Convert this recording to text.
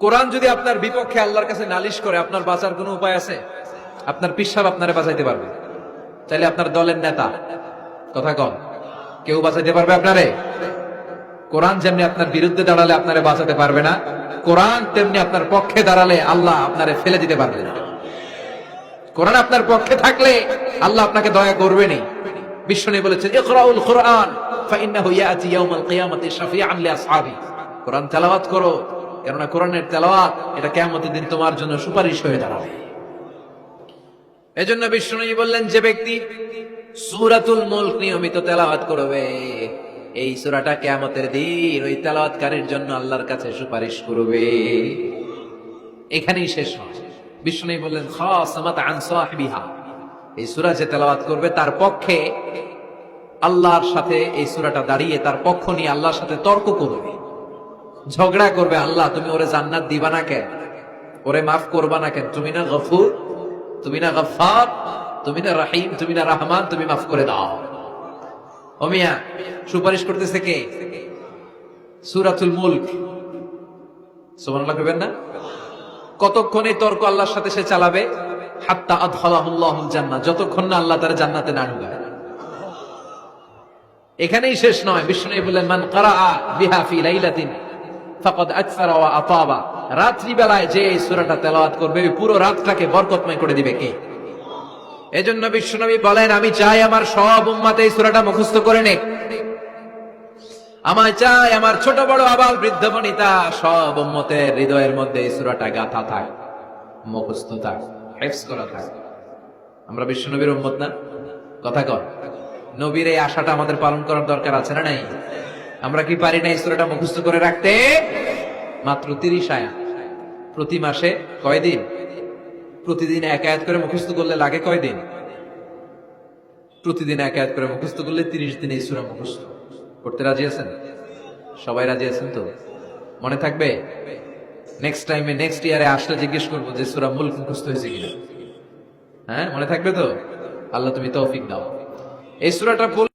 কোরআন যদি আপনার বিপক্ষে আল্লাহর কাছে নালিশ করে, আপনার বাঁচার কোনো উপায় আছে? আপনার পিসাব আপনারে বাঁচাইতে পারবে। চাইলে আপনার দলের নেতা। কথা কম কেউ বাঁচাইতে পারবে আপনারে? কোরআন যেমনি আপনার বিরুদ্ধে দাঁড়ালে আপনারে বাঁচাতে পারবে না, কোরআন তেমনি আপনার পক্ষে দাঁড়ালে আল্লাহ আপনারে ফেলে দিতে পারবে না। কোরআন আপনার পক্ষে থাকলে আল্লাহ আপনাকে দয়া করবেনই। বিশ্বনী বলেছেন, ইকরাউল কোরআন, ফাইন্নাহু ইয়াতি ইয়াউমাল কিয়ামাতি শাফিআন লিআসহাবি কোরআন তেলাওয়াত করো। কেননা কোরআনের তেলাওয়াত এটা কিয়ামতের দিন তোমার জন্য সুপারিশ হয়ে দাঁড়াবে। এজন্য বিশ্বনী বললেন, যে ব্যক্তি সুরাতুল মুলক নিয়মিত তেলাওয়াত করবে, এই সূরাটা কিয়ামতের দিন ওই তেলাওয়াতকারীর জন্য আল্লাহর কাছে সুপারিশ করবে। এখানেই শেষ হয়। বিষ্ণু বললেন খাসামাত এই সূরা যে তেলাওয়াত করবে, তার পক্ষে আল্লাহর সাথে এই সূরাটা দাঁড়িয়ে, তার পক্ষ নিয়ে আল্লাহর সাথে তর্ক করবে। ঝগড়া করবে, আল্লাহ, তুমি ওরে জান্নাত দিবা না কেন? ওরে মাফ করবা না কেন? তুমি না গফুর, তুমি না গফার তুমি না রাহিম, তুমি না রহমান, তুমি মাফ করে দাও। অমিয়া সুপারিশ করতেছে কে? সূরাতুল মুলক। সুবহানাল্লাহ কইবেন না? কতক্ষণ তর্ক আল্লাহর সাথে সে চালাবে? হাত্তা আদখালাহুল্লাহুল জান্নাহ যতক্ষণ না আল্লাহ তার জান্নাতে না ঢুকায়। এখানেই শেষ নয়। বিষ্ণু বললেন, মান কারাআ বিহা ফি লাইলাতিন। যে এই তেলাওয়াত করবে পুরো রাতটাকে বরকতময় করে দিবে কে? এজন্য বিশ্বনবী বলেন, আমি চাই আমার সব উম্মাতে এই সূরাটা মুখস্থ করে নে আমায় চাই আমার ছোট বড় আবাল বৃদ্ধ বনিতা, সব উম্মতের হৃদয়ের মধ্যে এই সূরাটা গাথা থাক, মুখস্থ থাক, হেফজ করা থাক। আমরা বিশ্বনবীর উম্মত না? কথা কর নবীর এই আশাটা আমাদের পালন করার দরকার আছে না নাই? আমরা কি পারি না সূরাটা মুখস্থ করে রাখতে? মাত্র তিরিশ আয়া প্রতি মাসে কয়দিন প্রতিদিন এক আয়াত করে মুখস্থ করলে লাগে কয়দিন প্রতিদিন এক আয়াত করে মুখস্থ করলে তিরিশ দিন এই সূরা মুখস্থ। করতে রাজি আছেন? সবাই রাজি আছেন তো? মনে থাকবে? নেক্সট টাইমে নেক্সট ইয়ারে আসলে জিজ্ঞেস করব যে সূরা মূল মুখস্থ হয়েছে কিনা। হ্যাঁ মনে থাকবে তো? আল্লাহ তুমি তৌফিক দাও। এই সূরাটা